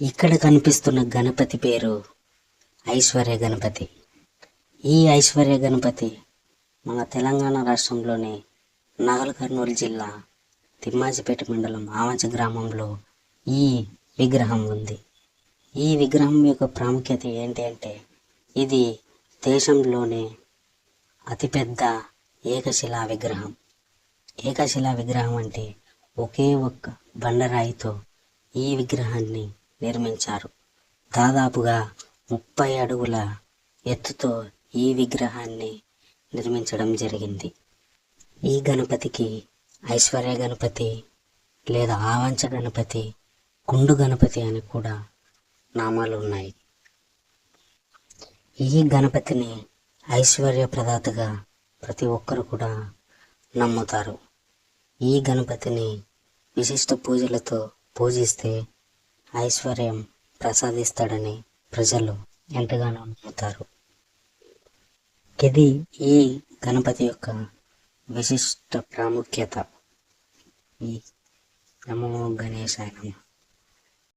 ఇక్కడ కనిపిస్తున్న గణపతి పేరు ఐశ్వర్య గణపతి. ఈ ఐశ్వర్య గణపతి మన తెలంగాణ రాష్ట్రంలోని నాగల్ కర్నూలు జిల్లా తిమ్మాజిపేట మండలం ఆవంచ గ్రామంలో ఈ విగ్రహం ఉంది. ఈ విగ్రహం యొక్క ప్రాముఖ్యత ఏంటి అంటే ఇది దేశంలోనే అతిపెద్ద ఏకశిలా విగ్రహం. ఏకశిలా విగ్రహం అంటే ఒకే ఒక్క బండరాయితో ఈ విగ్రహాన్ని నిర్మించారు. దాదాపుగా ముప్పై అడుగుల ఎత్తుతో ఈ విగ్రహాన్ని నిర్మించడం జరిగింది. ఈ గణపతికి ఐశ్వర్య గణపతి లేదా ఆవంచ గణపతి కుండు గణపతి అని కూడా నామాలు ఉన్నాయి. ఈ గణపతిని ఐశ్వర్య ప్రదాతగా ప్రతి ఒక్కరు కూడా నమ్ముతారు. ఈ గణపతిని విశిష్ట పూజలతో పూజిస్తే ఐశ్వర్యం ప్రసాదిస్తాడని ప్రజలు ఎంతగానో నమ్ముతారు. ఇది ఈ గణపతి యొక్క విశిష్ట ప్రాముఖ్యత. ఈ నమో గణేశాయ